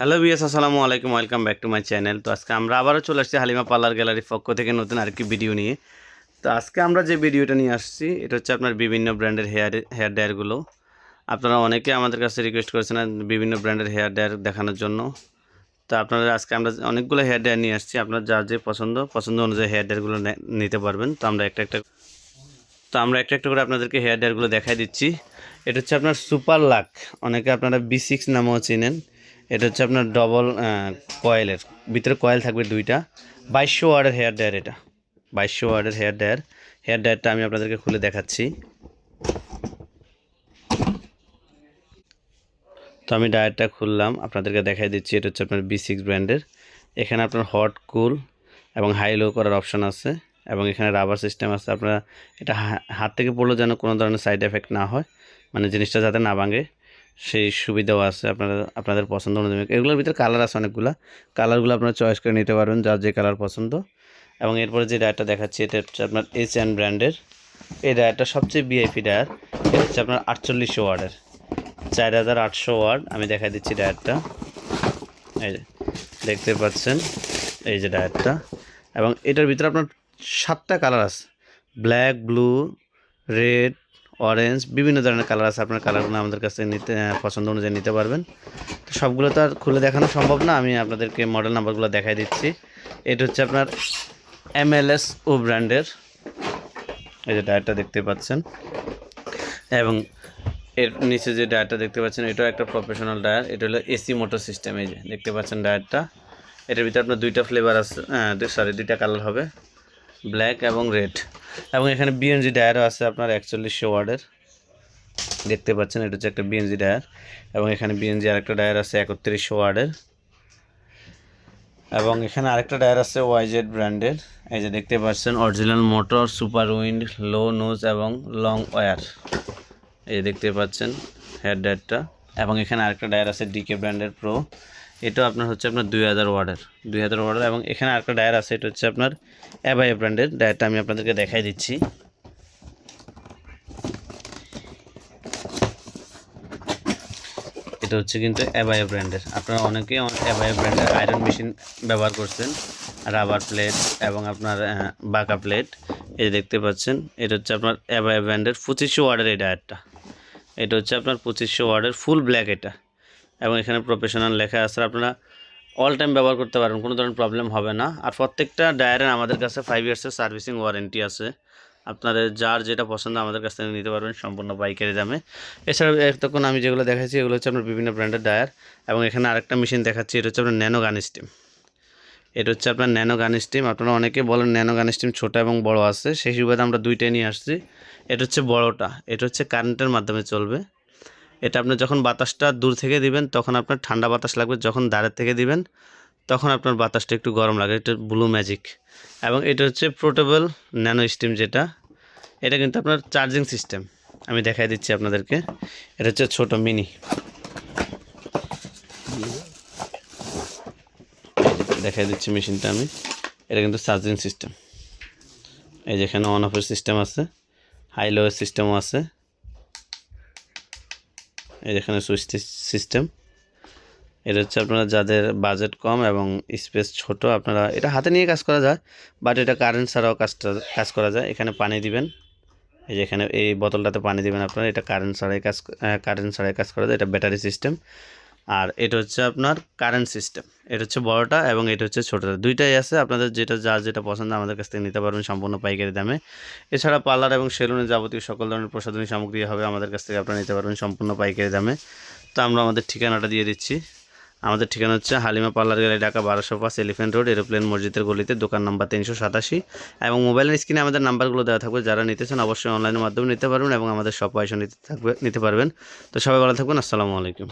Hello বিএস আসসালামু আলাইকুম, welcome back to my channel. তো আজকে আমরা আবারও চলে আসছি হালিমা পার্লার গ্যালারির পক্ষ থেকে নতুন আরেকটি ভিডিও নিয়ে। তো আজকে আমরা যে ভিডিওটা নিয়ে আসছি, এটা হচ্ছে আপনার বিভিন্ন ব্র্যান্ডের হেয়ার হেয়ার ড্রায়ারগুলো আপনারা অনেকে আমাদের কাছে রিকোয়েস্ট করেছেন বিভিন্ন ব্র্যান্ডের হেয়ার ড্রায়ার দেখানোর জন্য। তো আপনারা আজকে আমরা অনেকগুলো হেয়ার ড্রায়ার নিয়ে আসছি, আপনার যার যে পছন্দ পছন্দ অনুযায়ী হেয়ার ড্রায়ারগুলো নিতে পারবেন। তো আমরা একটা একটা, তো আমরা একটা একটা করে আপনাদেরকে হেয়ার ড্রায়ারগুলো দেখাই দিচ্ছি। এটা হচ্ছে আপনার সুপার লাক, অনেকে আপনারা বি সিক্স নামেও চিনেন। এটা হচ্ছে আপনার ডবল কয়েলের ভিতরে কয়েল থাকবে দুইটা। বাইশশো ওয়ার্ডের হেয়ার ড্রায়ার এটা। বাইশশো ওয়ার্ডের হেয়ার ড্রায়ার হেয়ার ড্রায়ারটা আমি আপনাদেরকে খুলে দেখাচ্ছি। তো আমি ডায়ারটা খুললাম। আপনাদেরকে দেখাই দিচ্ছি, এটা হচ্ছে আপনার বি সিক্স ব্র্যান্ডের এখানে আপনার হট কুল এবং হাই লো করার অপশান আছে। এবং এখানে রাবার সিস্টেম আছে। আপনারা এটা হাত থেকে পড়লেও যেন কোনো ধরনের সাইড এফেক্ট না হয়। মানে জিনিসটা যাতে না ভাঙে। সেই সুবিধাও আছে আপনারা, আপনাদের পছন্দ অনুযায়ী। এগুলোর ভিতরে কালার আছে অনেকগুলা। কালারগুলো আপনারা চয়েস করে নিতে পারবেন যার যে কালার পছন্দ। এবং এরপরে যে ডায়ারটা দেখাচ্ছি, এটা হচ্ছে আপনার এইচ অ্যান্ড ব্র্যান্ডের এই ডায়ারটা সবচেয়ে বিআইপি ডায়ার এটা হচ্ছে আপনার আটচল্লিশশো ওয়ার্ডের। চার হাজার আটশো ওয়ার্ড আমি দেখাই দিচ্ছি ডায়ারটা এই যে, দেখতে পাচ্ছেন, এই যে ডায়ারটা এবং এটার ভিতরে আপনার সাতটা কালার আছে। ব্ল্যাক ব্লু রেড অরেঞ্জ বিভিন্ন ধরনের কালার আছে। আপনার কালারগুলো আমাদের কাছে নিতে পছন্দ অনুযায়ী নিতে পারবেন। তো সবগুলো তো আর খুলে দেখানো সম্ভব না, আমি আপনাদেরকে মডেল নাম্বারগুলো দেখাই দিচ্ছি। এটা হচ্ছে আপনার এমএলএস ও ব্র্যান্ডের এই যে ডায়ারটা দেখতে পাচ্ছেন। এবং এর নিচে যে ডায়ারটা দেখতে পাচ্ছেন, এটাও একটা প্রফেশনাল ডায়ার এটা হলো এসি মোটর সিস্টেম এই যে দেখতে পাচ্ছেন ডায়ারটা এটার ভিতরে আপনার দুইটা ফ্লেভার আছে সরি দুইটা কালার হবে। ব্ল্যাক এবং রেড। এবং এখানে বিএনজি ডায়ারও আছে আপনার একচল্লিশশো ওয়ার্ডের। দেখতে পাচ্ছেন, এটা হচ্ছে একটা বিএনজি ডায়ার। এবং এখানে বিএনজি আরেকটা ডায়ার আছে একত্রিশশো ওয়ার্ডের। এবং এখানে আরেকটা ডায়ার আছে ওয়াইজেড ব্র্যান্ডের। এই যে দেখতে পাচ্ছেন, original motor, super wind, low noise এবং লং ওয়ার এই দেখতে পাচ্ছেন হেয়ার ডায়ারটা। এবং এখানে আরেকটা ডায়ার আছে ডিকে ব্র্যান্ডের প্রো এটাও আপনার হচ্ছে আপনার দুই হাজার ওয়ার্ডের, দুই হাজার ওয়ার্ডের এবং এখানে আরেকটা ডায়ার আছে, এটা হচ্ছে আপনার অ্যাবাই ব্র্যান্ডের ডায়ারটা আমি আপনাদেরকে দেখাই দিচ্ছি। এটা হচ্ছে কিন্তু অ্যাবাই ব্র্যান্ডের আপনারা অনেকে অ্যাবাই ব্র্যান্ডের আয়রন মেশিন ব্যবহার করছেন রাবার প্লেট এবং আপনার বাঁকা প্লেট এই দেখতে পাচ্ছেন, এটা হচ্ছে আপনার অ্যাবাই ব্র্যান্ডের পঁচিশশো ওয়ার্ডের এই ডায়ারটা। এটা হচ্ছে আপনার পঁচিশশো ওয়ার্ডের ফুল ব্ল্যাক এটা। এখানে প্রফেশনাল লেখা আছে। আপনারা অল টাইম ব্যবহার করতে পারবেন কোনো ধরনের প্রবলেম হবে না। আর প্রত্যেকটা ডায়ারের আমাদের কাছে ফাইভ ইয়ার্সের সার্ভিসিং ওয়ারেন্টি আছে। আপনাদের যার যেটা পছন্দ আমাদের কাছ থেকে নিতে পারবেন সম্পূর্ণ বাইকের দামে। এছাড়া এতক্ষণ আমি যেগুলো দেখাচ্ছি এগুলো হচ্ছে আপনার বিভিন্ন ব্র্যান্ডের ডায়ার এবং এখানে আরেকটা মেশিন দেখাচ্ছি, এটা হচ্ছে আপনার ন্যানো গান স্টিম এটা হচ্ছে আপনার ন্যানো গান স্টিম আপনারা অনেকে বলেন ন্যানো গান স্টিম ছোটো এবং বড় আছে। সেই সুবাদে আমরা দুইটাই নিয়ে আসছি। এটা হচ্ছে বড়টা। এটা হচ্ছে কারেন্টের মাধ্যমে চলবে। এটা আপনি যখন বাতাসটা দূর থেকে দিবেন, তখন আপনার ঠান্ডা বাতাস লাগবে যখন দাঁড়ের থেকে দিবেন, তখন আপনার বাতাসটা একটু গরম লাগে, এটা ব্লু ম্যাজিক। এবং এটা হচ্ছে পোর্টেবল ন্যানো স্টিম যেটা, এটা কিন্তু আপনার চার্জিং সিস্টেম। আমি দেখাই দিচ্ছি আপনাদেরকে, এটা হচ্ছে ছোট মিনি। দেখাই দিচ্ছি মেশিনটা আমি, এটা কিন্তু চার্জিং সিস্টেম। এই যেখানে অন অফের সিস্টেম আছে হাই লোয়ের সিস্টেমও আছে। এই এখানে সুইচ সিস্টেম এটা হচ্ছে আপনারা যাদের বাজেট কম এবং স্পেস ছোট, আপনারা এটা হাতে নিয়ে কাজ করা যায় বাট এটা কারেন্ট ছাড়াও কাজটা, কাজ করা যায়। এখানে পানি দিবেন, এই যে এখানে এই বোতলটাতে পানি দিবেন আপনারা, এটা কারেন্ট ছাড়াই কাজ কারেন্ট ছাড়াই কাজ করা যায়, এটা ব্যাটারি সিস্টেম আর এটা হচ্ছে আপনার কারেন্ট সিস্টেম এটা হচ্ছে বড়টা এবং এটা হচ্ছে ছোটোটা। দুইটাই আছে, আপনাদের যেটা যার যেটা পছন্দ আমাদের কাছ থেকে নিতে পারবেন সম্পূর্ণ পাইকারি দামে। এছাড়া পার্লার এবং সেলুনে যাবতীয় সকল ধরনের প্রসাধনী সামগ্রী হবে আমাদের কাছ থেকে আপনারা নিতে পারবেন সম্পূর্ণ পাইকারি দামে। তো আমরা আমাদের ঠিকানাটা দিয়ে দিচ্ছি। আমাদের ঠিকানা হচ্ছে হালিমা পার্লার গ্যালারি ঢাকা বারোশো পাঁচ এলিফেন্ট রোড, এরোপ্লেন মসজিদের গলিতে, দোকান নাম্বার তিনশো সাতাশি। এবং মোবাইলের স্ক্রিনে আমাদের নাম্বারগুলো দেওয়া থাকবে। যারা নিতে চান অবশ্যই অনলাইনের মাধ্যমে নিতে পারবেন এবং আমাদের সব পয়সা নিতে থাকবে, নিতে পারবেন। তো সবাই ভালো থাকবেন, আসসালামু আলাইকুম।